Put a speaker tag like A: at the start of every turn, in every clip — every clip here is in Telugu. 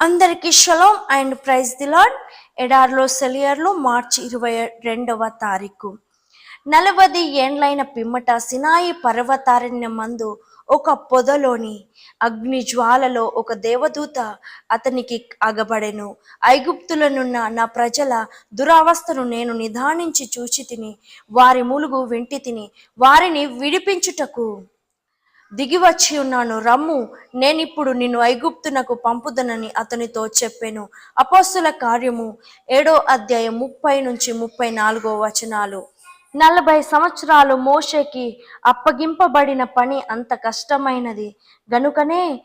A: అందరికీ shalom and praise the lord ఎడార్లో సెలియర్లో మార్చి ఇరవై రెండవ తారీఖు. నలభై ఏండ్లైన పిమ్మట సినాయి పర్వతారణ్య మందు ఒక పొదలోని అగ్ని జ్వాలలో ఒక దేవదూత అతనికి అగబడెను. ఐగుప్తులనున్న నా ప్రజల దురావస్థను నేను నిదానించి చూచి తిని వారి ములుగు వింటి తిని వారిని విడిపించుటకు దిగివచ్చి ఉన్నాను. రమ్ము నేనిప్పుడు నిన్ను ఐగుప్తునకు పంపుదనని అతనితో చెప్పాను. అపోస్తుల కార్యము ఏడో అధ్యాయం ముప్పై నుంచి ముప్పై నాలుగో వచనాలు. నలభై సంవత్సరాలు మోషేకి అప్పగింపబడిన పని అంత కష్టమైనది. గనుకనే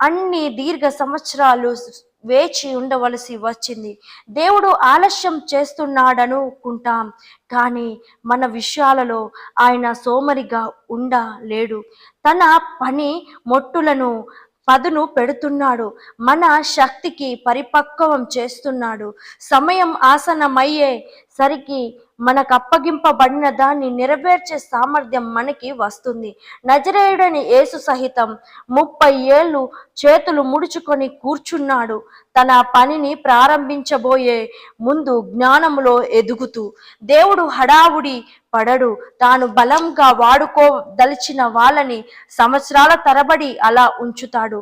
A: అన్ని దీర్ఘ సంవత్సరాలు వేచి ఉండవలసి వచ్చింది. దేవుడు ఆలస్యం చేస్తున్నాడనుకుంటాం కానీ మన విషయాలలో ఆయన సోమరిగా ఉండలేడు. తన పని మొట్టులను పదును పెడుతున్నాడు. మన శక్తికి పరిపక్వం చేస్తున్నాడు. సమయం ఆసనమయ్యే సరికి మనకు అప్పగింపబడిన దాన్ని నెరవేర్చే సామర్థ్యం మనకి వస్తుంది. నజరేయుడని యేసు సహితం ముప్పై ఏళ్ళు చేతులు ముడుచుకొని కూర్చున్నాడు. తన పనిని ప్రారంభించబోయే ముందు జ్ఞానములో ఎదుగుతూ దేవుడు హడావుడి పడడు. తాను బలంగా వాడుకోదలిచిన వాళ్ళని సంవత్సరాల తరబడి అలా ఉంచుతాడు.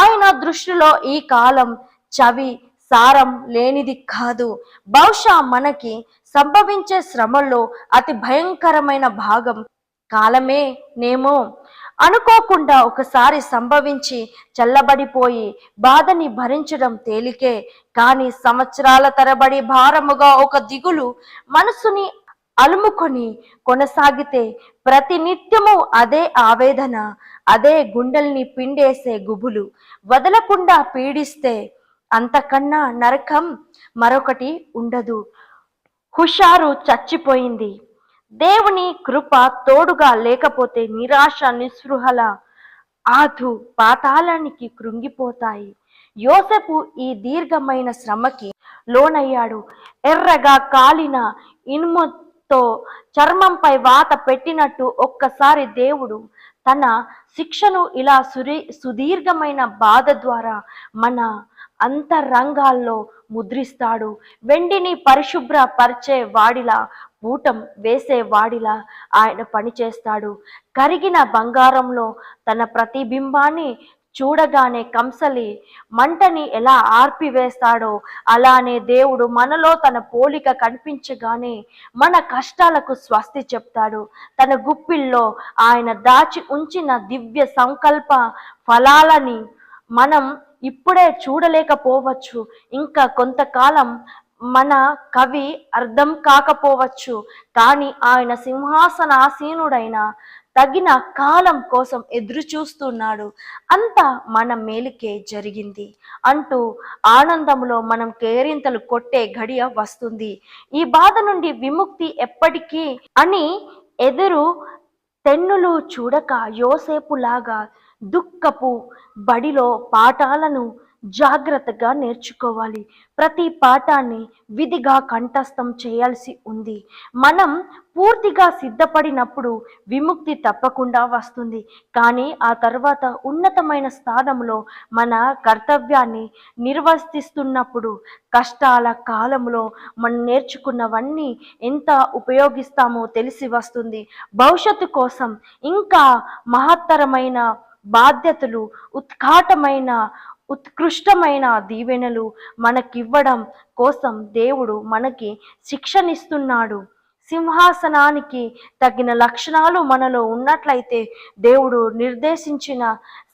A: ఆయన దృష్టిలో ఈ కాలం చవి సారం లేనిది కాదు. బహుశా మనకి సంభవించే శ్రమల్లో అతి భయంకరమైన భాగం కాలమే నేమో. అనుకోకుండా ఒకసారి సంభవించి చల్లబడిపోయి బాధని భరించడం తేలికే. కానీ సంవత్సరాల తరబడి భారముగా ఒక దిగులు మనసుని అలుముకొని కొనసాగితే ప్రతి నిత్యము అదే ఆవేదన అదే గుండెల్ని పిండేసే గుబులు. వదలకుండా పీడిస్తే అంతకన్నా నరకం మరొకటి ఉండదు. హుషారు చచ్చిపోయింది. దేవుని కృప తోడుగా లేకపోతే నిరాశ నిస్పృహల ఆధు పాతాళానికి కృంగిపోతాయి. యోసెపు ఈ దీర్ఘమైన శ్రమకి లోనయ్యాడు. ఎర్రగా కాలిన ఇనుముతో చర్మంపై వాత పెట్టినట్టు ఒక్కసారి దేవుడు తన శిక్షను ఇలా సురీ సుదీర్ఘమైన బాధ ద్వారా మన అంతరంగాల్లో ముద్రిస్తాడు. వెండిని పరిశుభ్ర పరిచే వాడిలా పూటం వేసేవాడిలా ఆయన పనిచేస్తాడు. కరిగిన బంగారంలో తన ప్రతిబింబాన్ని చూడగానే కంసలి మంటని ఎలా ఆర్పివేస్తాడో అలానే దేవుడు మనలో తన పోలిక కనిపించగానే మన కష్టాలకు స్వస్తి చెప్తాడు. తన గుప్పిల్లో ఆయన దాచి ఉంచిన దివ్య సంకల్ప ఫలాలని మనం ఇప్పుడే చూడలేకపోవచ్చు. ఇంకా కొంతకాలం మన కవి అర్థం కాకపోవచ్చు. కానీ ఆయన సింహాసనాసీనుడైన తగిన కాలం కోసం ఎదురు చూస్తున్నాడు అంతా మన మేలుకే జరిగింది అంటూ ఆనందంలో మనం కేరింతలు కొట్టే గడియ వస్తుంది. ఈ బాధ నుండి విముక్తి ఎప్పటికీ అని ఎదురు తెన్నులు చూడక యోసేపులాగా దుఃఖపు బడిలో పాఠాలను జాగ్రత్తగా నేర్చుకోవాలి. ప్రతి పాఠాన్ని విధిగా కంఠస్థం చేయాల్సి ఉంది. మనం పూర్తిగా సిద్ధపడినప్పుడు విముక్తి తప్పకుండా వస్తుంది. కానీ ఆ తర్వాత ఉన్నతమైన స్థానంలో మన కర్తవ్యాన్ని నిర్వర్తిస్తున్నప్పుడు కష్టాల కాలంలో మనం నేర్చుకున్నవన్నీ ఎంత ఉపయోగిస్తామో తెలిసి వస్తుంది. భవిష్యత్తు కోసం ఇంకా మహత్తరమైన బాధ్యతలు ఉత్కాటమైన ఉత్కృష్టమైన దీవెనలు మనకివ్వడం కోసం దేవుడు మనకి శిక్షణిస్తున్నాడు సింహాసనానికి తగిన లక్షణాలు మనలో ఉన్నట్లయితే దేవుడు నిర్దేశించిన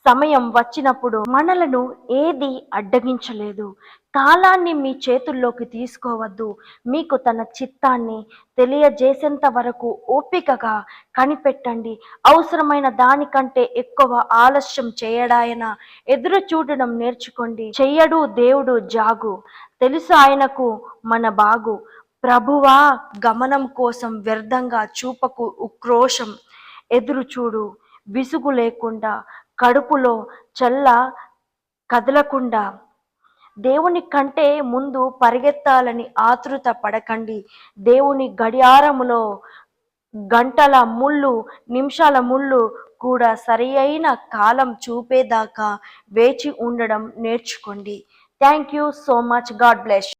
A: సమయం వచ్చినప్పుడు మనలను ఏది అడ్డగించలేదు. కాలాన్ని మీ చేతుల్లోకి తీసుకోవద్దు. మీకు తన చిత్తాన్ని తెలియజేసేంత వరకు ఓపికగా కనిపెట్టండి. అవసరమైన దానికంటే ఎక్కువ ఆలస్యం చేయడాయన ఎదురు చూడడం నేర్చుకోండి. చెయ్యడు దేవుడు జాగు. తెలుసు ఆయనకు మన బాగు. ప్రభువా గమనం కోసం వ్యర్థంగా చూపకు ఉక్రోషం. ఎదురు చూడు విసుగు లేకుండా కడుపులో చల్ల కదలకుండా దేవుని కంటే ముందు పరిగెత్తాలని ఆతృత పడకండి. దేవుని గడియారములో గంటల ముళ్ళు నిమిషాల ముళ్ళు కూడా సరి అయిన కాలం చూపేదాకా వేచి ఉండడం నేర్చుకోండి. Thank you so much God bless